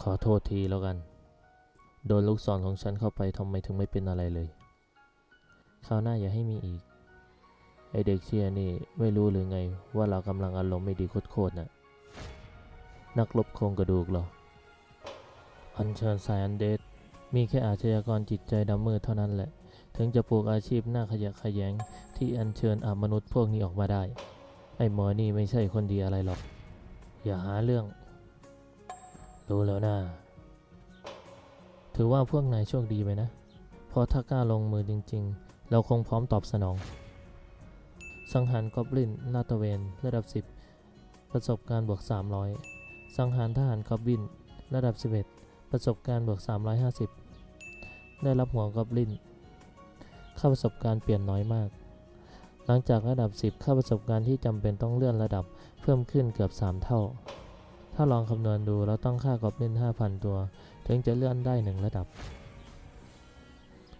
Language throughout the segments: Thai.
ขอโทษทีแล้วกัน โดนลูกศรของฉันเข้าไปทำไมถึงไม่เป็นอะไรเลยคราวหน้าอย่าให้มีอีก ไอเด็กเชียนี่ไม่รู้หรือไงว่าเรากำลังอารมณ์ไม่ดีโคตรๆน่ะ นักลบโครงกระดูกหรอ อัญเชิญสายอันเดดมีแค่อาชญากรจิตใจดำมืดเท่านั้นแหละ ถึงจะปลูกอาชีพหน้าขยะขยงที่อัญเชิญอามนุษย์พวกนี้ออกมาได้ ไอหมอนี่ไม่ใช่คนดีอะไรหรอก อย่าหาเรื่อง รู้แล้วนะถือว่าพวกนายโชคดีไปนะ เพราะถ้ากล้าลงมือจริง ๆ เราคงพร้อมตอบสนอง สังหารกอบลินลาดตะเวนระดับ 10 ประสบการณ์บวก 300 สังหารทหารกอบลินระดับ 11 ประสบการณ์บวก 350 ได้รับหัวกอบลินค่าประสบการณ์เปลี่ยนน้อยมาก หลังจากระดับ 10 ค่าประสบการณ์ที่จำเป็นต้องเลื่อนระดับเพิ่มขึ้นเกือบ 3 เท่า ถ้าลองคำนวณดูเราต้องค่ากอบเลน5,000 ตัว ถึงจะเลื่อนได้หนึ่งระดับ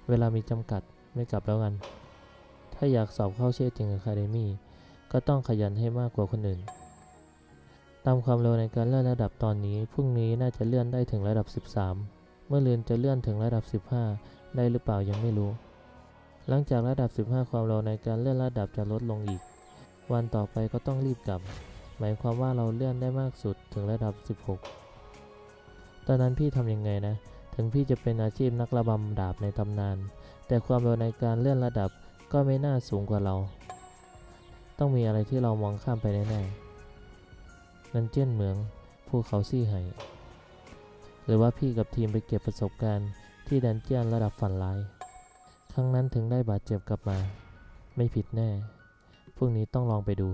เวลามีจำกัดไม่กลับแล้วกัน ถ้าอยากสอบเข้าเชษจิงอะคาเดมี่ก็ต้องขยันให้มากกว่าคนอื่น ตามความเร็วในการเลื่อนระดับตอนนี้ พรุ่งนี้น่าจะเลื่อนได้ถึงระดับ 13 เมื่อลืนจะเลื่อนถึงระดับ 15 ได้หรือเปล่ายังไม่รู้ หลังจากระดับ 15 ความเร็วในการเลื่อนระดับจะลดลงอีก วันต่อไปก็ต้องรีบกลับ หมายความว่าเราเลื่อนได้มากสุดถึงระดับ 16 ตอนนั้นพี่ทำยังไงนะ ถึงพี่จะเป็นอาชีพนักระบำดาบในตำนาน แต่ความเร็วในการเลื่อนระดับก็ไม่น่าสูงกว่าเรา ต้องมีอะไรที่เรามองข้ามไปแน่ๆนั่นเจียนเหมือง ภูเขาซี่ไห่หรือว่าพี่กับทีมไปเก็บประสบการณ์ที่ดันเจียนระดับฝันร้าย ครั้งนั้นถึงได้บาดเจ็บกลับมา ไม่ผิดแน่ พวกนี้ต้องลองไปดู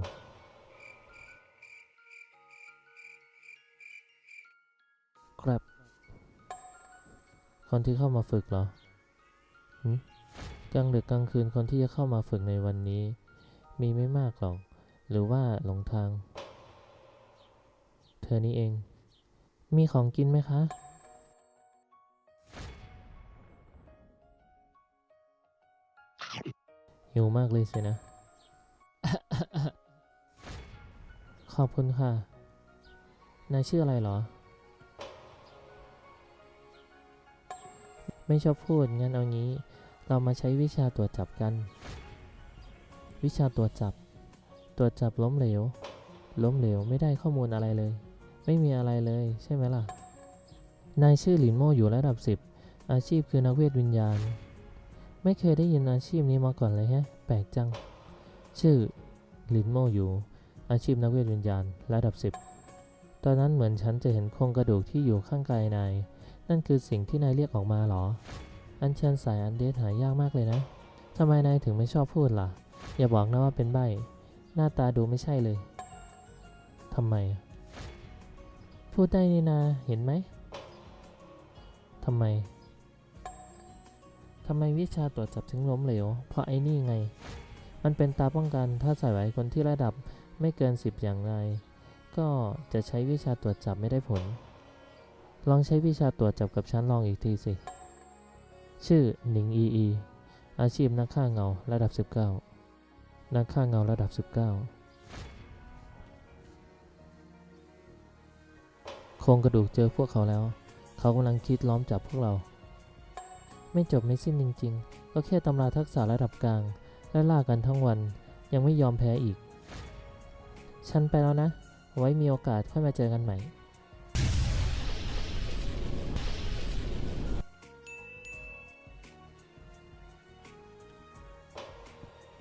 คนที่เข้ามาฝึกเหรอกลางดึกกลางคืนคนที่จะเข้ามาฝึกในวันนี้ มีไม่มากหรอก หรือว่าหลงทาง เธอนี่เอง มีของกินไหมคะหิวมากเลยสินะ ขอบคุณค่ะ นายชื่ออะไรเหรอ ไม่ชอบพูด งั้นเอางี้ เรามาใช้วิชาตรวจจับกัน วิชาตรวจจับ ตรวจจับล้มเหลว ล้มเหลวไม่ได้ข้อมูลอะไรเลย ไม่มีอะไรเลยใช่ไหมล่ะ นายชื่อหลินโม่อยู่ระดับ 10 อาชีพคือนักเวทวิญญาณ ไม่เคยได้ยินอาชีพนี้มาก่อนเลยฮะ แปลกจัง ชื่อหลินโม่อยู่ อาชีพนักเวทวิญญาณ ระดับ 10 ตอนนั้นเหมือนฉันจะเห็นโครงกระดูกที่อยู่ข้างกายนาย นั่นคือสิ่งที่นายเรียกออกมาเหรอ อันเชิญสายอันเดสหายากมากเลยนะทำไมนายถึงไม่ชอบพูดล่ะ อย่าบอกนะว่าเป็นใบ หน้าตาดูไม่ใช่เลยทำไม พูดได้นี่นาเห็นไหมทำไมทำไมวิชาตรวจจับถึงล้มเหลว เพราะไอ้นี่ไง มันเป็นตาป้องกันถ้าใส่ไว้คนที่ระดับไม่เกินสิบอย่างไร ก็จะใช้วิชาตรวจจับไม่ได้ผล ลองใช้วิชาตรวจจับกับฉันลองอีกทีสิ ชื่อหนิงอีอี อาชีพนักฆ่าเงาระดับ 19 นักฆ่าเงาระดับ 19 โครงกระดูกเจอพวกเขาแล้ว เขากำลังคิดล้อมจับพวกเรา ไม่จบไม่สิ้นจริง ๆ ก็แค่ตำราทักษะระดับกลาง และล่ากันทั้งวัน ยังไม่ยอมแพ้อีก ฉันไปแล้วนะ ไว้มีโอกาสค่อยมาเจอกันใหม่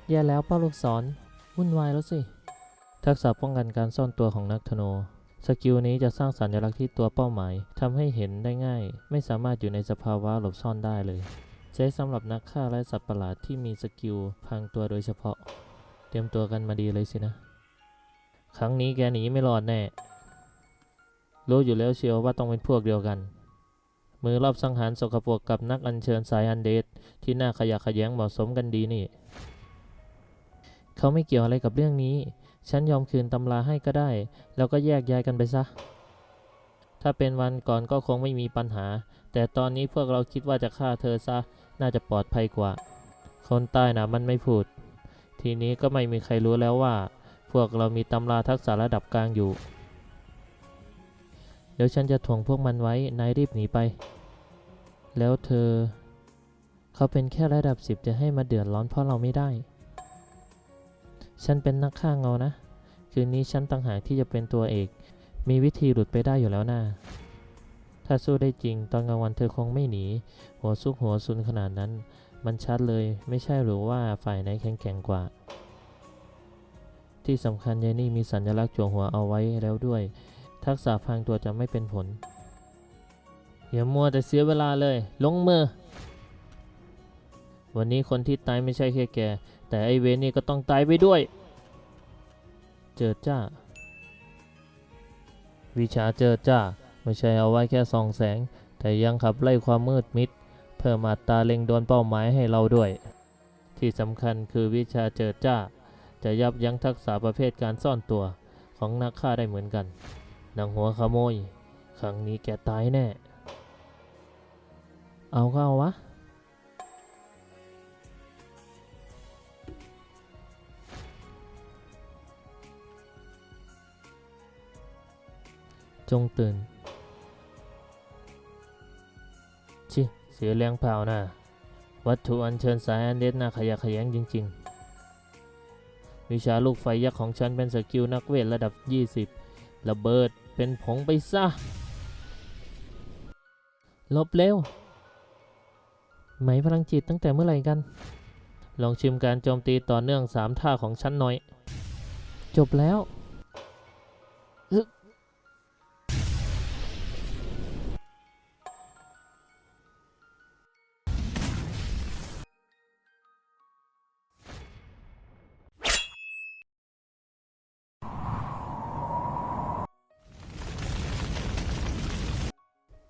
แย่แล้วป้าลูกศรวุ่นวายแล้วสิ ทักษะป้องกันการซ่อนตัวของนักธนูสกิลนี้จะสร้างสัญลักษณ์ที่ตัวเป้าหมายทำให้เห็นได้ง่าย ไม่สามารถอยู่ในสภาวะหลบซ่อนได้เลย ใช้สำหรับนักฆ่าและสัตว์ประหลาดที่มีสกิลพรางตัวโดยเฉพาะ เตรียมตัวกันมาดีเลยสินะ ครั้งนี้แกหนีไม่รอดแน่ รู้อยู่แล้วเชียวว่าต้องเป็นพวกเดียวกัน มือรอบสังหารสกปรกกับนักอัญเชิญสายอันเดดที่น่าขยะแขยงเหมาะสมกันดีนี่ เขาไม่เกี่ยวอะไรกับเรื่องนี้ ฉันยอมคืนตำราให้ก็ได้ แล้วก็แยกย้ายกันไปซะ ถ้าเป็นวันก่อนก็คงไม่มีปัญหา แต่ตอนนี้พวกเราคิดว่าจะฆ่าเธอซะ น่าจะปลอดภัยกว่า คนใต้นะมันไม่พูด ทีนี้ก็ไม่มีใครรู้แล้วว่า พวกเรามีตำราทักษะระดับกลางอยู่ เดี๋ยวฉันจะถ่วงพวกมันไว้ นายรีบหนีไป แล้วเธอ เขาเป็นแค่ระดับสิบจะให้มาเดือดร้อนเพราะเราไม่ได้ ฉันเป็นนักฆ่าเงานะ คืนนี้ฉันต่างหากที่จะเป็นตัวเอก มีวิธีหลุดไปได้อยู่แล้วนะ่าถ้าสู้ได้จริง ตอนกลางวันเธอคงไม่หนี หัวซุกหัวซุนขนาดนั้น มันชัดเลยไม่ใช่หรือว่าฝ่ายไหนแข็งแกร่งกว่า ที่สำคัญยายนี่มีสัญลักษณ์จั่วหัวเอาไว้แล้วด้วย ทักษะพรางตัวจะไม่เป็นผลอย่ามัวแต่เสียเวลาเลย ลงมือ วันนี้คนที่ตายไม่ใช่แค่แก แต่ไอเวรนี่ก็ต้องตายไปด้วย เจิดจ้า วิชาเจิดจ้า ไม่ใช่เอาไว้แค่ส่องแสง แต่ยังขับไล่ความมืดมิด เพิ่มอัตราเล็งโดนเป้าหมายให้เราด้วย ที่สำคัญคือวิชาเจิดจ้า จะยับยั้งทักษะประเภทการซ่อนตัวของนักฆ่าได้เหมือนกันนางหัวขโมย ครั้งนี้แกตายแน่ เอาก็เอาวะ จงตื่น ชิ เสียแรงเปล่านะวัตถุอัญเชิญสายอันเด็ดน่าขยะแขยงจริง ๆ วิชาลูกไฟยักษ์ของฉันเป็นสกิลนักเวทระดับ 20 ระเบิดเป็นผงไปซะ ลบเร็ว ไหมพลังจิตตั้งแต่เมื่อไหร่กัน ลองชิมการโจมตีต่อเนื่องสามท่าของฉันหน่อย จบแล้ว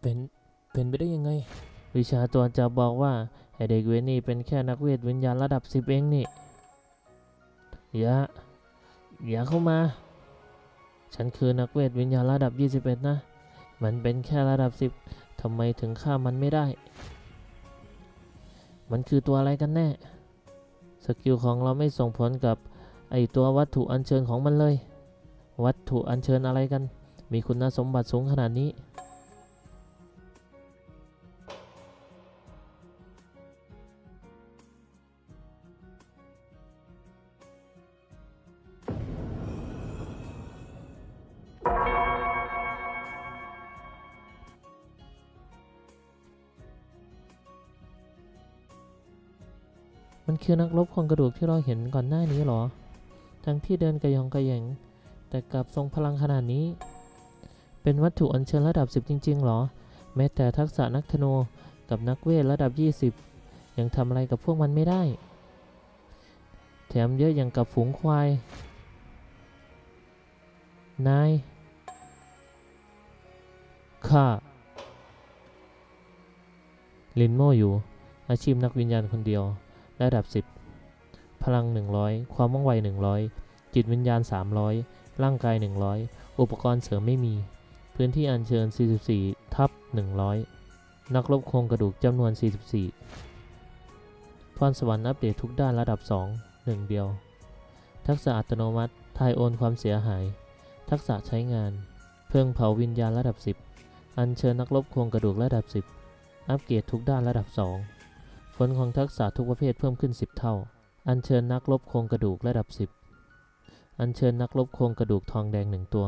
เป็นเป็นไปได้ยังไง วิชาตัวจะบอกว่าไอเด็กเวนี่เป็นแค่นักเวทวิญญาณระดับสิบเองนี่อย่าอย่าเข้ามา ฉันคือนักเวทวิญญาณระดับ 21 นะ มันเป็นแค่ระดับ 10ทำไมถึงฆ่ามันไม่ได้ มันคือตัวอะไรกันแน่ สกิลของเราไม่ส่งผลกับไอตัววัตถุอัญเชิญของมันเลย วัตถุอัญเชิญอะไรกัน มีคุณสมบัติสูงขนาดนี้ มันคือนักรบโครงกระดูกที่เราเห็นก่อนหน้านี้หรอ ทั้งที่เดินกระยองกระแยงแต่กลับทรงพลังขนาดนี้ เป็นวัตถุอัญเชิญระดับ 10 จริง ๆ หรอ แม้แต่ทักษะนักธนูกับนักเวทระดับ 20 ยังทำอะไรกับพวกมันไม่ได้ แถมเยอะอย่างกับฝูงควาย นายข้าลินโมอยู่ อาชีพนักวิญญาณคนเดียว ระดับ 10 พลัง 100 ความว่องไว 100 จิตวิญญาณ 300 ร่างกาย 100 อุปกรณ์เสริมไม่มี พื้นที่อัญเชิญ 44 ทับ 100 นักรบโครงกระดูกจำนวน 44 พรสวรรค์อัปเดตทุกด้านระดับ 2 1 เดียว ทักษะอัตโนมัติ ทายโอนความเสียหาย ทักษะใช้งาน เพิ่งเผาวิญญาณระดับ 10 อัญเชิญนักรบโครงกระดูกระดับ 10 อัปเกรดทุกด้านระดับ 2 ผลของทักษะทุกประเภทเพิ่มขึ้น 10 เท่า อัญเชิญนักลบโครงกระดูกระดับ 10 อัญเชิญนักลบโครงกระดูกทองแดงหนึ่งตัว